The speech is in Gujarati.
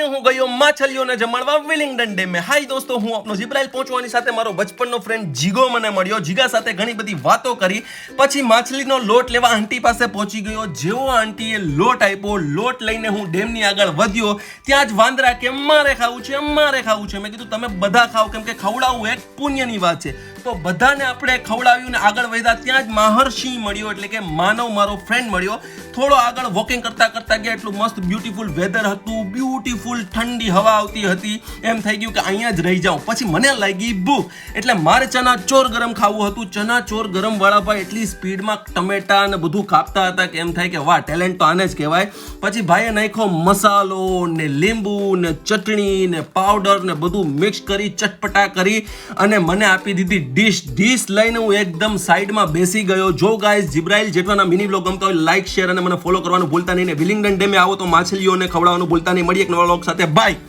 આજે હું ગયો માછલીઓને જમાડવા વિલિંગડન ડેમે હાય દોસ્તો, હું આપનો જિબ્રાઇલ પહોંચવાની સાથે મારો બચપનનો ફ્રેન્ડ જીગો મને મળ્યો. જીગા સાથે ઘણી બધી વાતો કરી. પછી માછલીનો લોટ લેવા આંટી પાસે પહોંચી ગયો. જેવો આંટીએ લોટ આપ્યો, લોટ લઈને હું ડેમની આગળ વધ્યો. ત્યાં જ વાંદરા કે, મારે ખાવું છે, મારે ખાવું છે. મેં કીધું, તમે બધા ખાઓ. કેમ કે ખવડાવવું એક પુણ્યની વાત છે. તો બધાને આપણે ખવડાવ્યું ને આગળ વધ્યા ત્યાં જ મહર્ષિ મળ્યો, એટલે કે માનવ મારો ફ્રેન્ડ મળ્યો. થોડો આગળ વોકિંગ કરતા કરતા ગયા, એટલું મસ્ત બ્યુટીફુલ વેધર હતું બ્યુટીફુલ ઠંડી હવા આવતી હતી. એમ થઈ ગયું કે અહીંયા જ રહી જાઉં. પછી મને લાગી ભૂખ એટલે મારે ચના ચોર ગરમ ખાવું હતું. ચના ચોર ગરમ વાળા ભાઈ એટલી સ્પીડમાં ટમેટા ને બધું કાપતા હતા કે એમ થાય કે, વાહ ટેલેન્ટ તો આને જ કહેવાય. પછી ભાઈએ નાખ્યો મસાલો ને લીંબુ ને ચટણી ને પાવડર ને બધું મિક્સ કરી, ચટપટા કરી અને મને આપી દીધી ડીશ ડીશ લઈને હું એકદમ સાઈડમાં બેસી ગયો. જો ગાઈઝ જિબ્રાઇલ જેટવાના મિની બ્લોગ ગમતા હોય લાઈક શેર અને મને ફોલો કરવાનું ભૂલતા નહીં ને વિલિંગડન ડેમે આવો તો માછલીઓને ખવડાવવાનું ભૂલતા નહીં. મળી એક નવા બ્લોગ સાથે. બાય